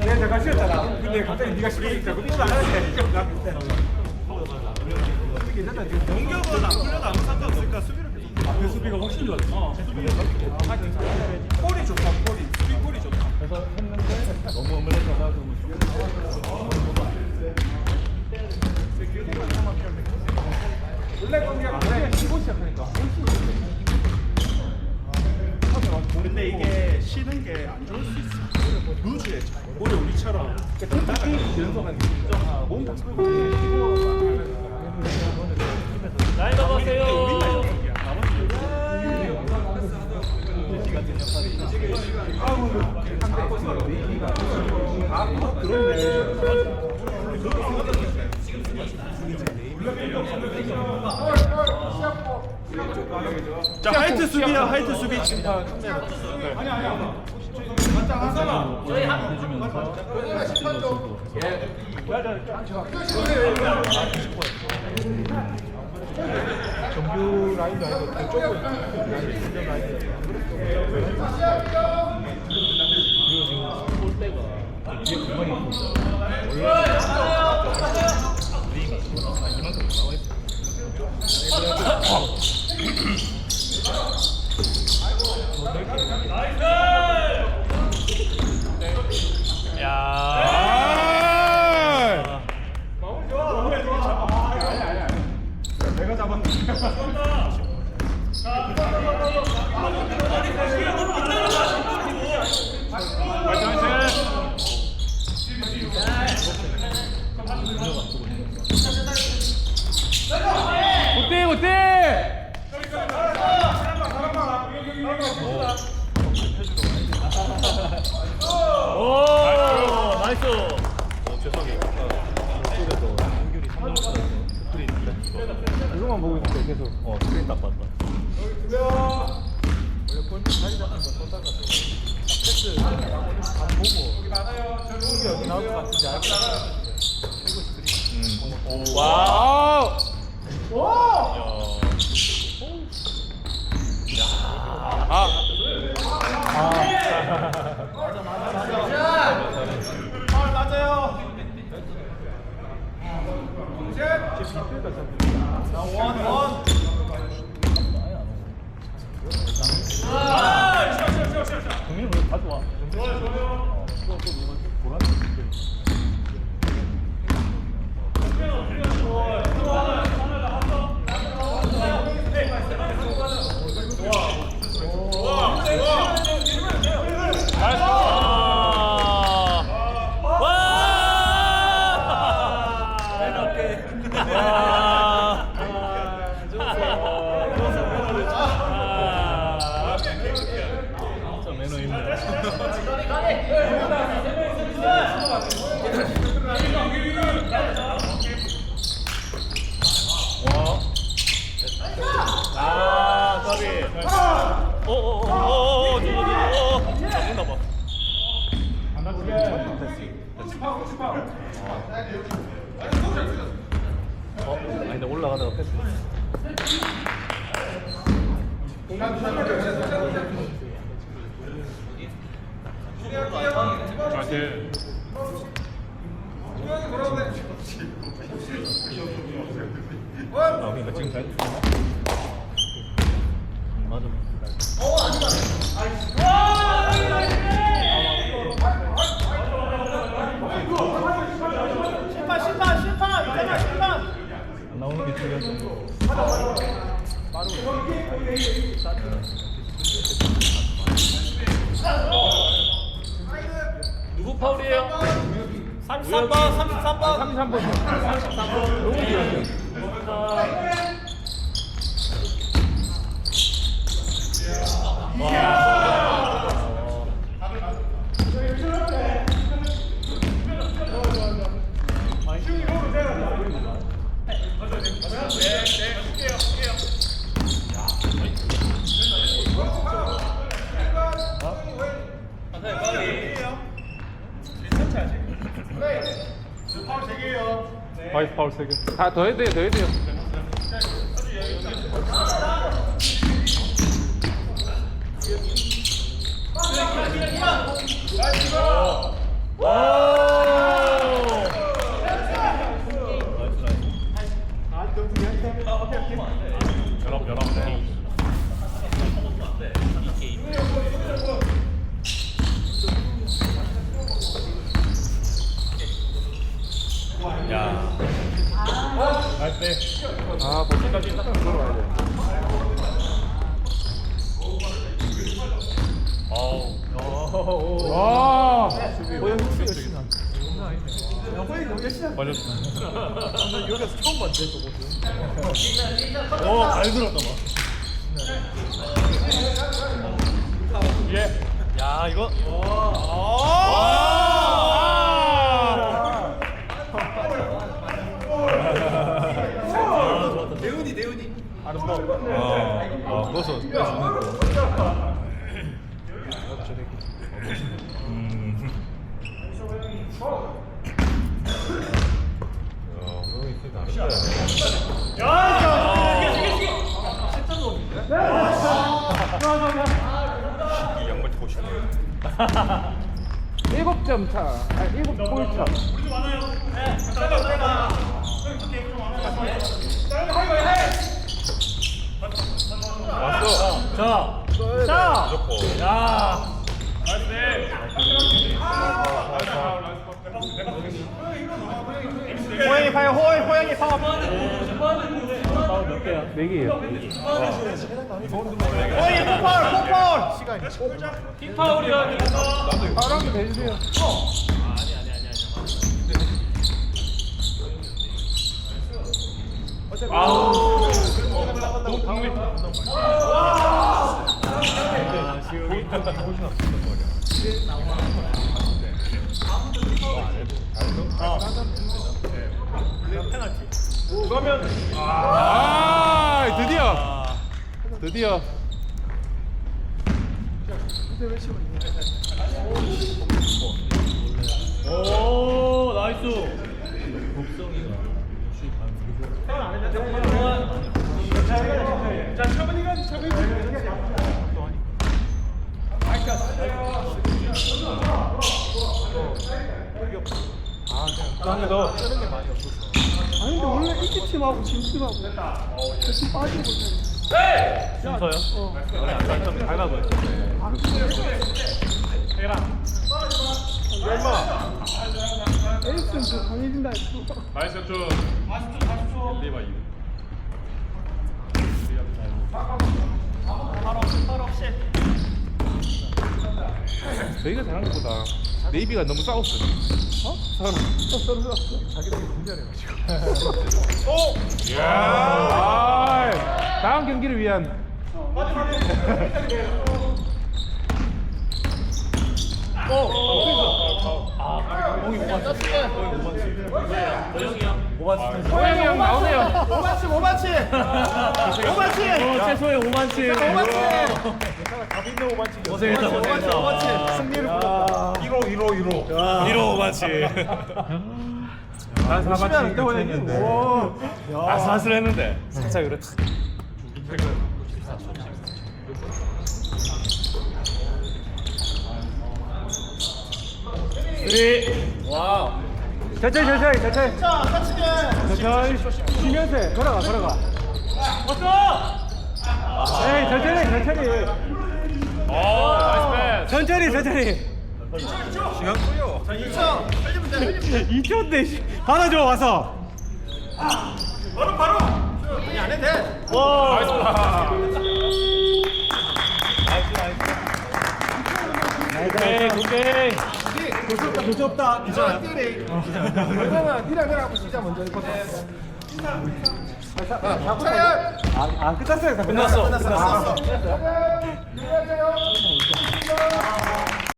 내가 잠깐 쉬었잖아. 근데 갑자기 네가 쉬니까 그거 돼. 나 그때. 괜찮다 지금. 공격은 안 풀려도 아무 상관없으니까 수비를 계속 앞에 수비가 훨씬 좋았어. 수비가 골이 좋다. 골이 수비 골이 좋다. 그래서 했는데 너무 어물레서 가지고 원래 그냥 쉬고 시작하니까 훨씬 근데 이게 쉬는 게 안 좋을 수 있어. 루즈해 오히려 우리처럼. 특히 연속한 몸 다치고. 라인 넘어가세요 자 하이트 수비야 하이트 수비 침판 정규 라인도 아니고 그쪽은 라인 신전 라인이야. 야 Contato! Contato! 계속. 어 스크린 딱 봤다. 원래 골 자리 잡는 거 쏜다가 패스 안 보고 수비 어디 나올 것 같은지 알고 와우 동민이 왜 가져와 진짜 매너 있네. 아, 까비. 오오오오오, 누구 누구? 잡는다 봐. 어, 아니 근데 자세 아, 그러니까 지금 잘. 음, 맞아. 심판 심판 심판 있잖아 심판 안 나오는 게 중요하지. 누구 파울이에요? 33번 33번 33번 33번 너무 길었어 파울 3개예요 나이스 파울 3개. 다더 해야 돼요, 더 해야 돼요. 연합 연합. 야. 나이스. 아, 벌써까지 딱 들어와야 돼. 어우. 와! 여기서 처음 봤는데, 저거. 오, 잘 들었다 봐. 예. 야, 이거. 대훈 어, 어, 그것은 빼주는 음. 이 양말 타고 싶네. 일곱 점 차. 아, 일곱 골 차. 왔어. 자, 자. 무조건. 야. 호영이 파요. 호영, 호영이 파. 몇 개야? 네 개예요. 호영이 폭발, 폭발. 시간이. 킥파울이야. 거 대주세요. 아우. 그러면 아, 드디어. 드디어. 오 나이스. 자, 차분히가 차분히. 나는 너 쓰는 게 많이 없었어. 아니 근데 원래 이기 팀하고 진 팀하고. 대신 빠지고 순서요? 원래 안좀 닮아보여. 에릭슨 그 강해진다 했어 나이스 좀. 리바 이. 저희가 잘한 것보다 네이비가 너무 싸웠어요. 어? 서로. 서로 싸웠어 자기들이 분열해가지고. 오! 야! 다음 경기를 위한. 호영이 형 나오네요. 오만치 오만치 오만치 최소의 5만치. 고생했다 고생했다. 오만치 승리를 불렀다 1호 1호 1호. 1호 5만치. 난 4만치 했는데. 아슬아슬 했는데. 살짝 그래. 쓰리. 와우. 천천히 천천히 천천히. 자 같이 게 천천히 쉬면서 해. 걸어가 걸어가. 에이 천천히 천천히. 오, 나이스 패스. 천천히 천천히. 시간 끌려. 2초인데 하나 줘 와서. 바로 바로 아니 안 해도 돼 나이스 오케이 오케이. 도시 없다. 괜찮아요 그러면 니랑 나랑 시작 먼저 해 보자. 차렷 아 끝났어요. 다 끝났어. 끝났어 끝났어 끝났어요.